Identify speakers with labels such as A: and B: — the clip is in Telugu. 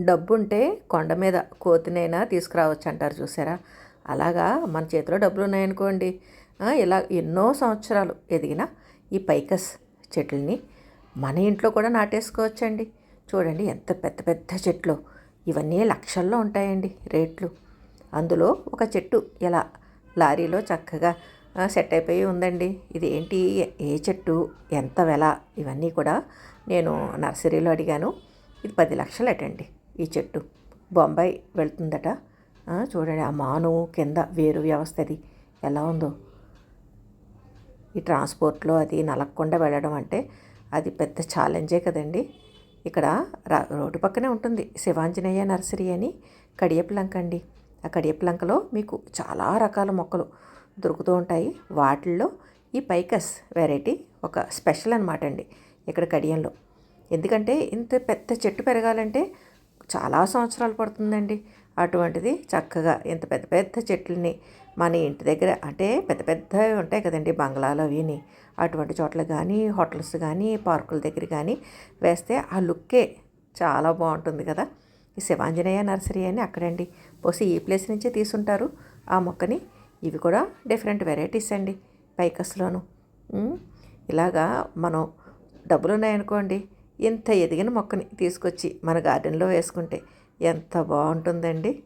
A: డబ్బుంటే కొండ మీద కోతినైనా తీసుకురావచ్చు అంటారు చూసారా? అలాగా మన చేతిలో డబ్బులు ఉన్నాయనుకోండి ఇలా ఎన్నో సంవత్సరాలు ఎదిగిన ఈ పైకస్ చెట్లని మన ఇంట్లో కూడా నాటేసుకోవచ్చండి. చూడండి ఎంత పెద్ద పెద్ద చెట్లు. ఇవన్నీ లక్షల్లో ఉంటాయండి రేట్లు. అందులో ఒక చెట్టు ఇలా లారీలో చక్కగా సెట్ అయిపోయి ఉందండి. ఇది ఏంటి? ఏ చెట్టు? ఎంత వెల? ఇవన్నీ కూడా నేను నర్సరీలో అడిగాను. ఇది పది లక్షలటండి. ఈ చెట్టు బొంబాయి వెళ్తుందట. చూడండి ఆ మాను కింద వేరు వ్యవస్థ అది. ఎలా ఉందో. ఈ ట్రాన్స్పోర్ట్లో అది నలగకుండా వెళ్ళడం అంటే అది పెద్ద ఛాలెంజే కదండి. ఇక్కడ రోడ్డు పక్కనే ఉంటుంది శివాంజనేయ నర్సరీ అని కడియపులంక అండి. ఆ కడియపులంకలో మీకు చాలా రకాల మొక్కలు దొరుకుతూ ఉంటాయి. వాటిల్లో ఈ పైకస్ వెరైటీ ఒక స్పెషల్ అనమాట అండి ఇక్కడ కడియంలో. ఎందుకంటే ఇంత పెద్ద చెట్టు పెరగాలంటే చాలా సంవత్సరాలు పడుతుందండి. అటువంటిది చక్కగా ఇంత పెద్ద పెద్ద చెట్లని మన ఇంటి దగ్గర అంటే పెద్ద పెద్దవి ఉంటాయి కదండి బంగ్లాలు అవిని. అటువంటి చోట్ల కానీ హోటల్స్ కానీ పార్కుల దగ్గర కానీ వేస్తే ఆ లుక్కే చాలా బాగుంటుంది కదా. ఈ శివాంజనేయ నర్సరీ అని అక్కడండి. పోసి ఈ ప్లేస్ నుంచే తీసుంటారు. ఆ మొక్కని ఇవి కూడా డిఫరెంట్ వెరైటీస్ అండి పైకస్లోను ఇలాగా మనం డబ్బులు ఉన్నాయనుకోండి ఇంత ఎదిగిన మొక్కని తీసుకొచ్చి మన గార్డెన్లో వేసుకుంటే ఎంత బాగుంటుందండి.